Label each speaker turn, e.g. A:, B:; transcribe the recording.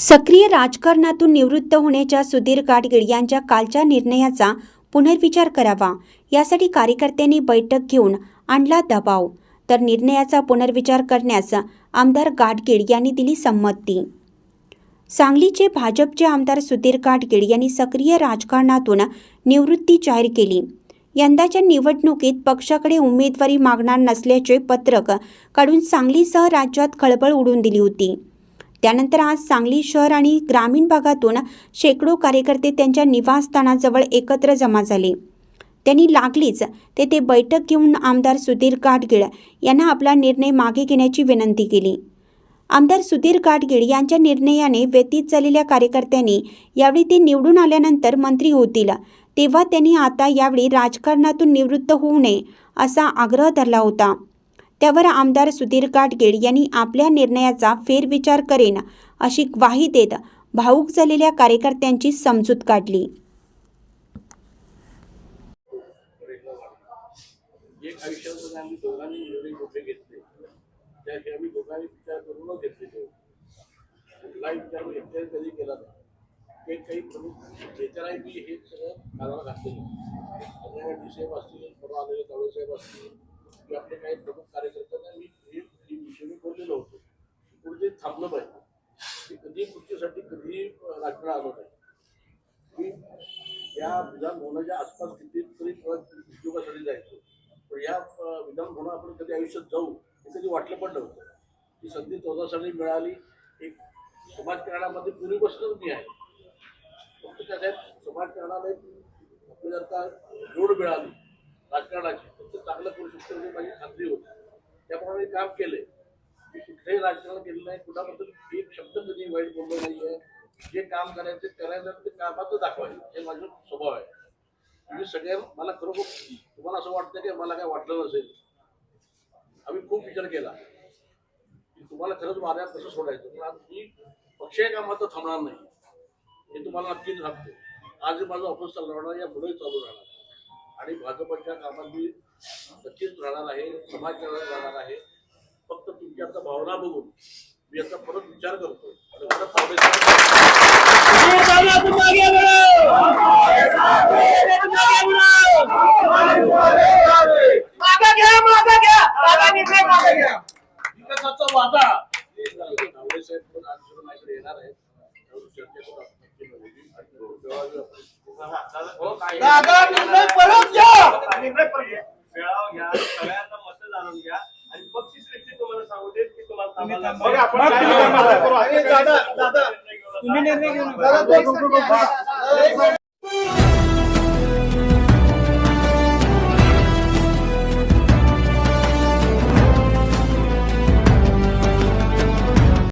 A: सक्रिय राजकारणातून निवृत्त होण्याच्या सुधीर गाडगीळ यांच्या कालच्या निर्णयाचा पुनर्विचार करावा. यासाठी कार्यकर्त्यांनी बैठक घेऊन आणला दबाव. तर निर्णयाचा पुनर्विचार करण्यास आमदार गाडगीळ यांनी दिली संमती. सांगलीचे भाजपचे आमदार सुधीर गाडगीळ यांनी सक्रिय राजकारणातून निवृत्ती जाहीर केली. यंदाच्या निवडणुकीत पक्षाकडे उमेदवारी मागणार नसल्याचे पत्रक काढून सांगलीसह राज्यात खळबळ उडून दिली होती. त्यानंतर आज सांगली शहर आणि ग्रामीण भागातून शेकडो कार्यकर्ते त्यांच्या निवासस्थानाजवळ एकत्र जमा झाले. त्यांनी लागलीच तेथे बैठक घेऊन आमदार सुधीर गाडगीळ यांना आपला निर्णय मागे घेण्याची विनंती केली. आमदार सुधीर गाडगीळ यांच्या निर्णयाने व्यतीत झालेल्या कार्यकर्त्यांनी यावेळी ते निवडून आल्यानंतर मंत्री होतील. तेव्हा त्यांनी आता यावेळी राजकारणातून निवृत्त होऊ नये असा आग्रह धरला होता. त्यावर आमदार सुधीर काटगेड यांनी आपल्या निर्णयाचा फेरविचार करेन अशी ग्वाही देत भाऊक झालेल्या कार्यकर्त्यांची समजूत काढली.
B: आयुष्यामध्ये आम्ही दोघांनी निर्णय घेतले त्याचे आम्ही दोघांनी विचार करूनच घेतलेले विचार मी एकट्याने कधी केला नाही ते काही प्रमुख मी हे सगळं कानाला घातलेलं साहेब असतील परवा आलेले कावळे साहेब असतील की आपले काही प्रमुख कार्यकर्त्यांना मी हे विषयी विषय मी बोललेलो होतो. पुढे थांबलं पाहिजे की कधी मृत्यूसाठी कधीही राजकारण आलो नाही. की या विधानभवनाच्या आसपास कितीतरी उद्योगासाठी जायचो. पण या विधानभवन आपण कधी आयुष्यात जाऊ हे कधी वाटलं पण नव्हतं. ही संधी चौदासाठी मिळाली. एक समाजकारणामध्ये पूर्वीपासूनच मी आहे. फक्त त्यासाठी समाजकारणाला एक आपल्याला आता जोड मिळाली. राजकारणाची. फक्त चांगलं करू शकतो म्हणजे माझी खात्री होती. त्याप्रमाणे मी काम केलंय. मी कुठलंही राजकारण केलं नाही. कुणाबद्दल एक शब्द कधी वाईट बोललो नाही आहे जे काम करायचं करायचं ते कामाचं दाखवायचं. हे माझं स्वभाव आहे. तुम्ही सगळे मला खरोखर तुम्हाला असं वाटतं की मला काय वाटलं नसेल. आम्ही खूप विचार केला. की तुम्हाला खरंच मार्यात कसं सोडायचं? पण आज मी पक्षीय कामात थांबणार नाही. हे तुम्हाला नक्कीच सांगतो. आज माझं ऑफिस चालू राहणार या पुढेही चालू राहणार. आणि भाजपच्या कामात मी नक्कीच राहणार आहे समाज राहणार आहे. फक्त तुमच्या आता भावना बघून मी आता परत विचार करतो. आणि परत थांबायचं
C: मागा घ्या मागा घ्या मागा निर्णय घ्या
B: विकासाचा वादा पण आज येणार आहेत
C: दादा निर्णय परत घ्या. निर्णय परत घ्या.
D: मेळावा घ्या सगळ्यांना मत जाणून घ्या. आणि पक्षी श्रेष्ठी तुम्हाला सांगू देत की तुम्हाला
C: मग आपण काय करू? दादा दादा तुम्ही निर्णय घेऊन दादा,